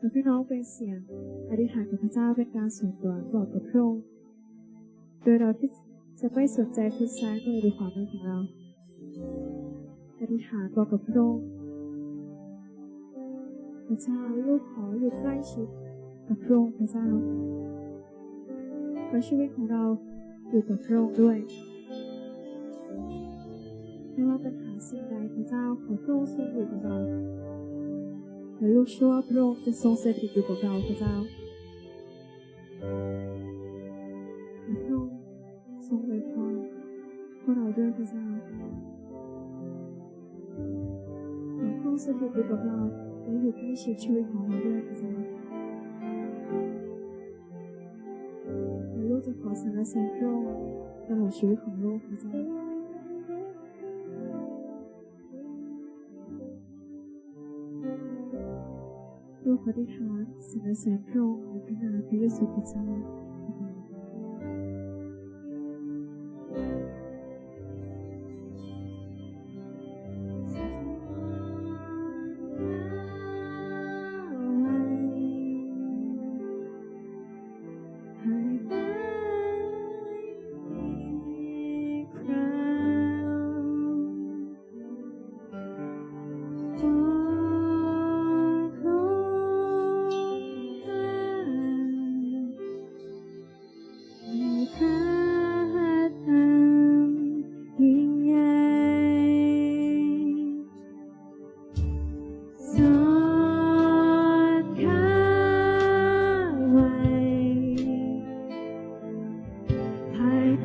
ขอพี่น้องเป็นเสียงอธิษฐานกับพระเจ้าเป็นการส่วนตัวบอกกับพระองค์โดยเราที่จะไม่สนใจทิศซ้ายมือหรือขวามือของเราอธิษฐานบอกกับพระองค์พระเจ้าลูกขออยู่ใกล้ชิดกับพระองค์พระเจ้าขอชีวิตของเราอยู่กับพระองค์ด้วยไม่ว่าปัญหาสิ่งใดพระเจ้าขอพระองค์ทรงอยู่กับเรา และลูกชื่วพระองค์จะทรงสถิตอยู่กับเราพระเจ้าพระองค์ทรงอวยพรพวกเราด้วยพระเจ้าพระองค์สถิตอยู่กับเราและอยู่ใกล้ชิดชีวิตของเราด้วยพระเจ้าและลูกจะขอสรรเสริญพระองค์ตลอดชีวิตของลูกพระเจ้า ลูกขอที่ฐานสรรเสริญพ ภ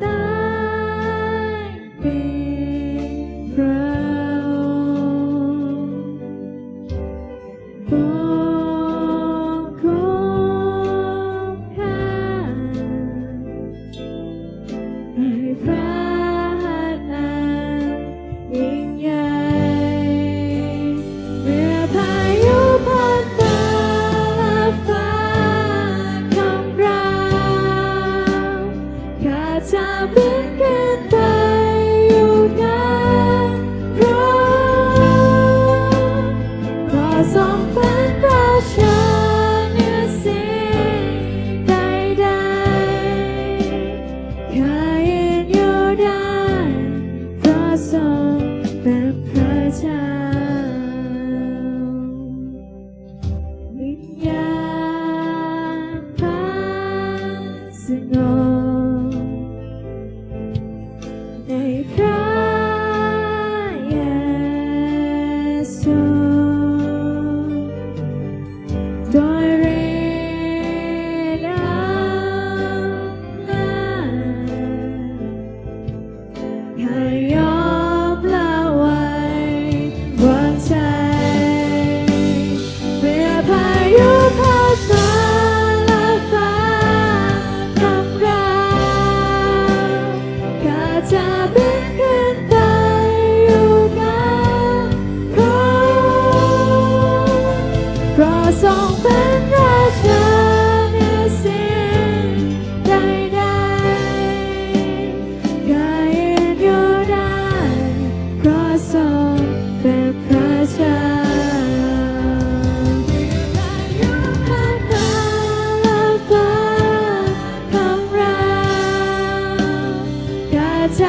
โ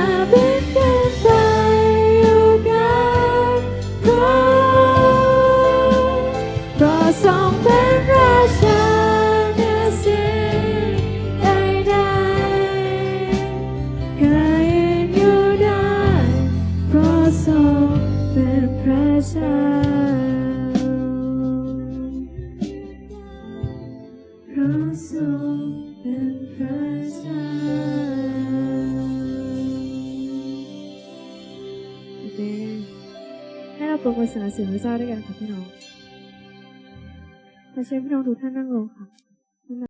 ะบินขึ้น ให้เราปรบมือสรรเสริญพระเจ้าด้วยกันค่ะพี่น้องขอเชิญพี่น้องทุกท่านนั่งลงค่ะ